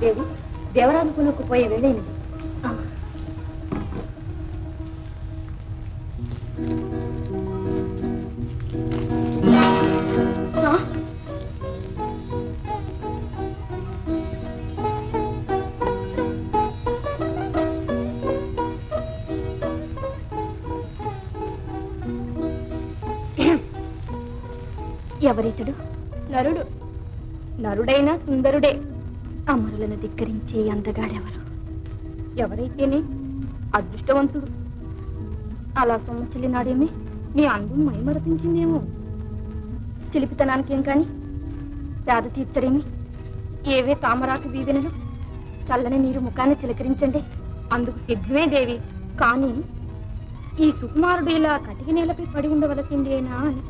దేవి దేవరాజు కొనుక్కు పోయే వెళ్ళేది ఎవరితడు? నరుడు. నరుడైనా సుందరుడే. అమరులను ధిక్కరించే అందగాడెవరు? ఎవరైతేనే అదృష్టవంతుడు. అలా సొమ్మసిల్లి నాడేమి నీ అందం మైమరపించిందేమో. చిలిపితనానికేం కాని శాద తీర్చడేమి? ఏవే తామరాకు వీవెనలు? చల్లని నీరు ముఖాన్ని చిలకరించండి. అందుకు సిద్ధమే దేవి. కానీ ఈ సుకుమారుడు ఇలా కటిక నేలపై పడి ఉండవలసిందేనా అని.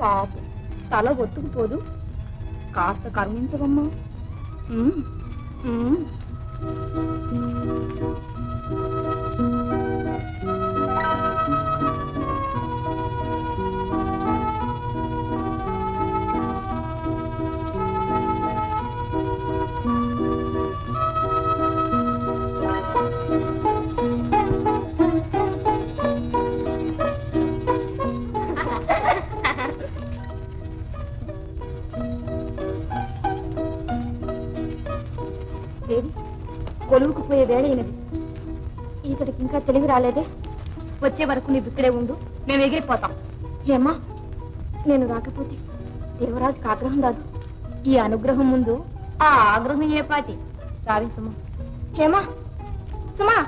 పాపం. తల ఒత్తుకుపోదు కాస్త కరుణించవమ్మా. ఉమ్, చేరి కొలువుకుపోయే కొలువుకు వేళ అయినది ఇతడికి ఇంకా తెలివి రాలేదే? వచ్చే వరకు నువ్వు ఇక్కడే ఉండు మేము ఎగిరిపోతాం. ఏమా నేను రాకపోతే దేవరాజుకి ఆగ్రహం రాదు. ఈ అనుగ్రహం ముందు ఆ ఆగ్రహం ఏ పాటి? రావి సుమా. ఏమా సుమా!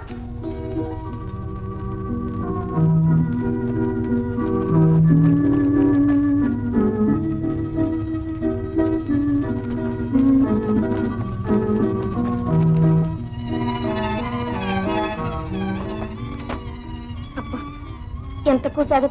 ఎంతకు సేద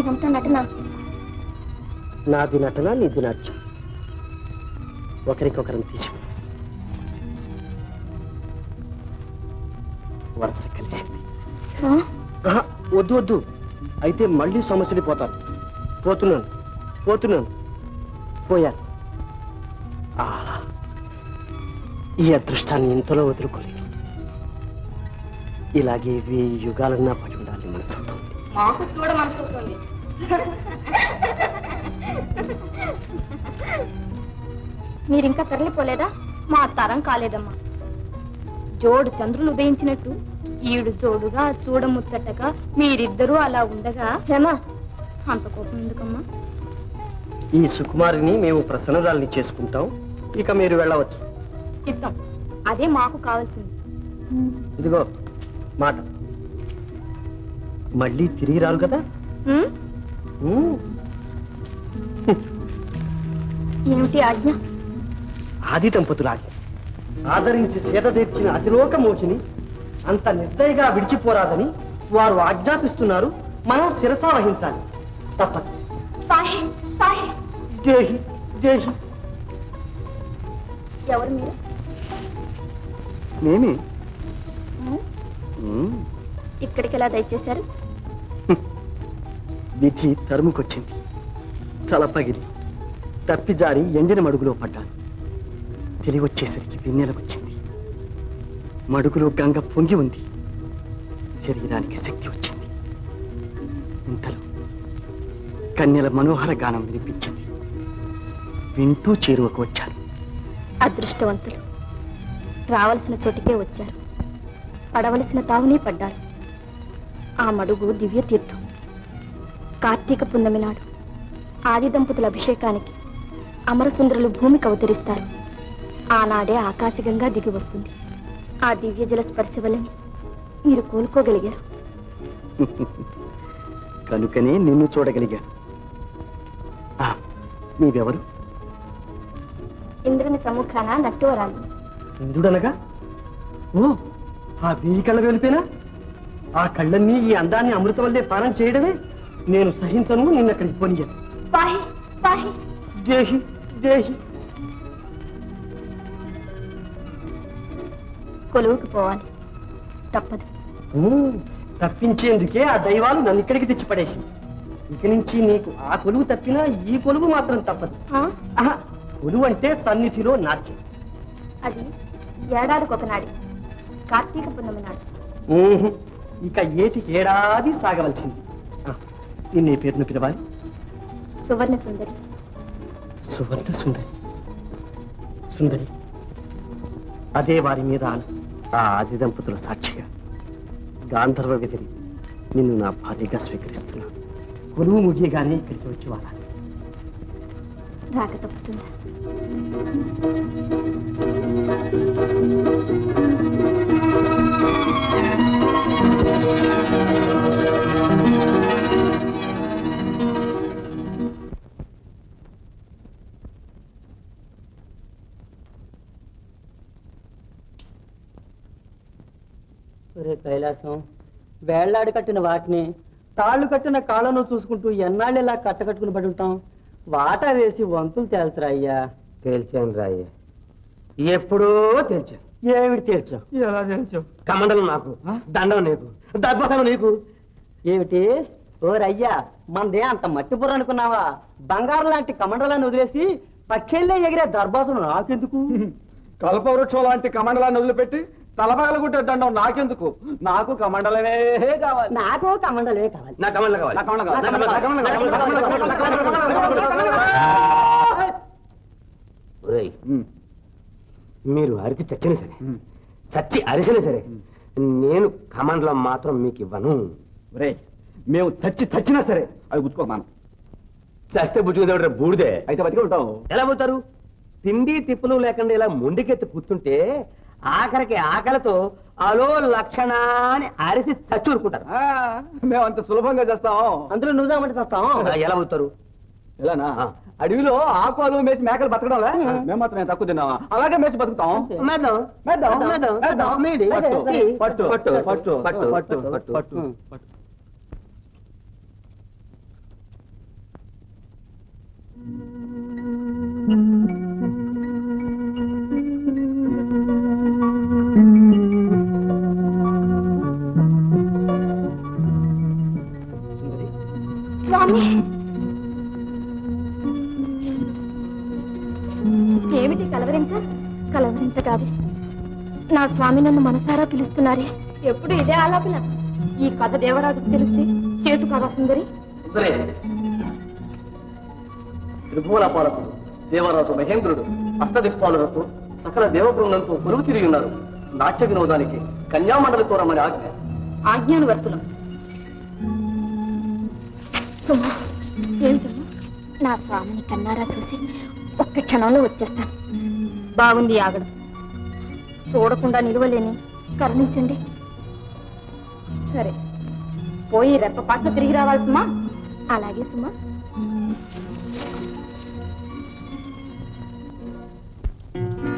ఇదంతా నటన? నాది నటన నీది నాట్యం. ఒకరికొకరిని తీసి వరుస కలిసింది. వద్దు వద్దు. అయితే మళ్ళీ సమస్యలు పోతాను పోతున్నాను పోతున్నాను. పోయాను ఈ అదృష్టాన్ని ఇంతలో వదులుకోలేదు. ఇలాగే వెయ్యి యుగాలన్నా పడి ఉండాలి మనసుతో మాకు చూడ మీరింకా తరలిపోలేదా? మా తరం కాలేదమ్మా. జోడు చంద్రులు ఉదయించినట్టు. ఈడు జోడుగా చూడముచ్చటగా మీరిద్దరూ అలా ఉండగా హేమా అంత కోపం ఎందుకమ్మా? ఈ సుకుమారిని మేము ప్రసన్నరాల్ని చేసుకుంటాం. ఇక మీరు వెళ్ళవచ్చు. చిత్తం అదే మాకు కావాల్సింది. ఇదిగో మాట. మళ్ళీ తిరిగి రారు కదా? ఏమిటి ఆజ్ఞ? ఆది దంపతులాగి ఆదరించి సేద తీర్చిన అతిలోక మోహిని అంత నిర్దయగా విడిచిపోరాదని వారు ఆజ్ఞాపిస్తున్నారు. మనం శిరసా వహించాలి. తప్పదు. సాహే సాహే. దేహి దేహి. ఎవరు మీరు? నేనే? ఇక్కడికి ఎలా దయచేశారు? విధి తరుముకొచ్చింది. తల పగిలి తప్పిజారి ఎండిన మడుగులో పడ్డాను. తెలివొచ్చేసరికి వెన్నెలకొచ్చింది. మడుగులో గంగ పొంగి ఉంది. శరీరానికి శక్తి వచ్చింది. ఇంతలో కన్యల మనోహర గానం వినిపించింది. వింటూ చేరువకు వచ్చాను. అదృష్టవంతులు. రావలసిన చోటికే వచ్చారు. పడవలసిన తావునే పడ్డారు. ఆ మడుగు దివ్య తీర్థం. కార్తీక పున్నమి నాడు ఆది దంపతుల అభిషేకానికి అమరసుందరులు భూమికి అవతరిస్తారు. ఆనాడే ఆకాశగంగా దిగి వస్తుంది. ఆ దివ్య జల స్పర్శ వలన మీరు కోలుకోగలిగారు. కనుకనే నిన్ను చూడగలిగాను. ఆ, నీవెవరు ఇంద్రుని సముఖాన నట్టువరాలు. ఇంద్రుడనగా? ఓ ఆ వెయ్యి కళ్ళ వెలిపేనా? ఆ కళ్ళన్నీ ఈ అందాన్ని అమృతం వల్లే పానం చేయడమే నేను సహించను నిన్నక్కడికి పొనియను. పాహి దేహి దేహి కొలువుకు పోవాలి తప్పదు తప్పించేందుకే ఆ దైవాలు నన్ను ఇక్కడికి తెచ్చి పడేసింది ఇక నుంచి నీకు ఆ కొలువు తప్పినా ఈ కొలువు మాత్రం తప్పదు. కొలువు అంటే సన్నిధిలో నాట్యం. అది ఏడాదికి ఒకనాడి కార్తీక పున్నమి నాడు. ఇక ఏటికి ఏడాది సాగవలసింది. నిన్నే పేరును పిలవాలి సువర్ణ సుందరి. సువర్ణ సుందరి. సుందరి. అదే వారి మీద ఆన- ఆ ఆది దంపతుల సాక్షిగా గాంధర్వ విధిని నిన్ను నా భార్యగా స్వీకరిస్తున్నా గురువు ముగియగానే ఇక్కడికి వచ్చి వాడాలి రాక తప్పుతుందా? కైలాసం. వేళ్ళాడి కట్టిన వాటిని తాళ్ళు కట్టిన కాళ్ళను చూసుకుంటూ ఎన్నాళ్ళు ఇలా కట్టకట్టుకుని పడి ఉంటాం? వాటా వేసి వంతులు తేల్చరా అయ్యా? తేల్చాను రాయ్య ఎప్పుడో తేల్చాను. ఏమిటి తేల్చావు? ఎలా తేల్చావు? కమండలం నాకు దండం నీకు దర్భసనం నీకు. ఏమిటి? ఓరయ్యా మనదే అంత మట్టి బుర్ర అనుకున్నావా? బంగారం లాంటి కమండలాన్ని వదిలేసి పక్కెళ్ళే ఎగిరే దర్భాసును నాకెందుకు? కల్పవృక్షం లాంటి కమండలాన్ని వదిలిపెట్టి తలపగలగుట్టే దండం నాకెందుకు? నాకు కమండలమే కావాలి. నాకు కమండలే కావాలి. నా కమండలం కావాలి. నా కమండలం కావాలి. నా కమండలం, నా కమండలం, నా కమండలం, నా కమండలం, నా కమండలం, నా కమండలం, నా కమండలం. ఒరేయ్, మీరు అరిచి చచ్చినా సరే చచ్చి అరిచినా సరే నేను కమండలం మాత్రం మీకు ఇవ్వను. రే మేము చచ్చి చచ్చినా సరే అవి గుర్తుకోమాను చస్తే బుచ్చుకుంటే బూడిదే. అయితే బతికి ఉంటావు ఎలా పోతారు? తిండి తిప్పులు లేకుండా ఇలా మొండికెత్తి కూర్చుంటే ఆఖరికి ఆకలితో అలో లక్షణాన్ని అరిసి చచ్చూరుకుంటారు మేము అంత సులభంగా చేస్తాం అందులో నువ్వు దామంటే చేస్తాం ఎలా పోతారు ఎలానా. అడవిలో ఆకులు మేసి మేకలు బతకడంలే మేము మాత్రం తక్కువ తిన్నావా అలాగే మేసి బతుకుతాం పట్టు. పట్టు పట్టు. పట్టు పట్టు. పట్టు పట్టు. ఏమిటి కలవరింత? కలవరింత కాదు. నా స్వామి నన్ను మనసారా పిలుస్తున్నారే? ఎప్పుడు ఇదే ఆలాపన? ఈ కథ దేవరాజుకు తెలిస్తే చేతు కదా సుందరి? త్రిభువన దేవరాజు మహేంద్రుడు అష్టదిక్పాలులతో సకల దేవబృందంతో కొలువు తిరిగి ఉన్నారు. నాట్య వినోదానికి కన్యామండలితో రమ్మని ఆజ్ఞ. ఆజ్ఞానువర్తులం. సుమా ఏమిటమ్మా నా స్వామిని కన్నారా చూసి ఒక్క క్షణంలో వచ్చేస్తాను. బాగుంది ఆగడం చూడకుండా నిలవలేని కరుణించండి. సరే పోయి రెప్పపాట్లు తిరిగి రావాలి సుమా. అలాగే సుమా.